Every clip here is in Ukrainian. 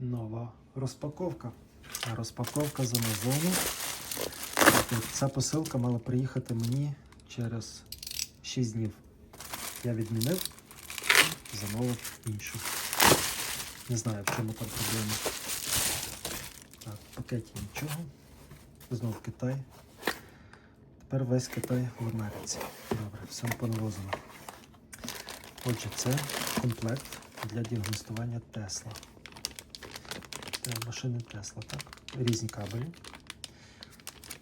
нова розпаковка. Розпаковка з Амазону. Тобто Ця посилка мала приїхати мені через 6 днів. Я відмінив, замовив іншу. Не знаю, в чому там проблема. Так, в пакеті нічого. Знов Китай. Тепер весь Китай в Америці. Добре, все понавозено. Отже, це комплект для діагностування Тесла. Машини Тесла, так? Різні кабелі.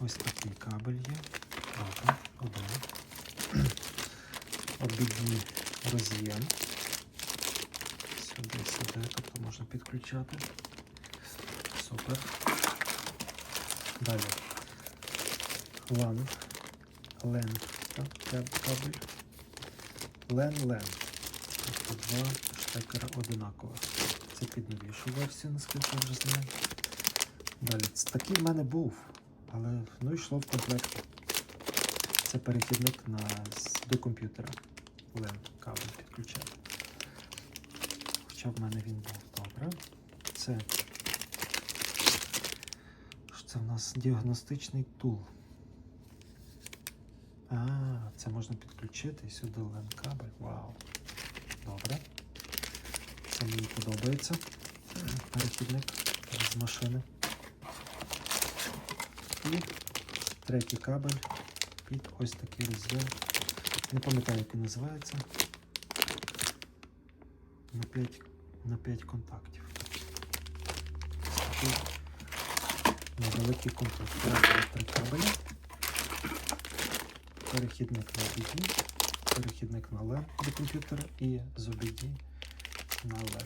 Ось такий кабель є. Добре, один. Обідній роз'єм. Сюди, сюди, тобто можна підключати. Супер. Далі. LAN. LAN. Так, кабель. LAN. Тобто два штекера одинакових. Це під новішу версію, наскільки я вже знаю. Далі. Такий в мене був, але ну йшло в комплекті. Це перехідник на, до комп'ютера. LAN кабель підключати. Хоча в мене він був добре. Це, що це в нас діагностичний тул. А, це можна підключити і сюди LAN кабель. Вау. Добре. Мені подобається. Перехідник з машини. І третій кабель під ось такий роз'єм. Не пам'ятаю, як він називається. На 5, на 5 контактів. Такий невеликий комплект. Три кабелі. Перехідник на OBD, перехідник на LAN до комп'ютера і з OBD на LED.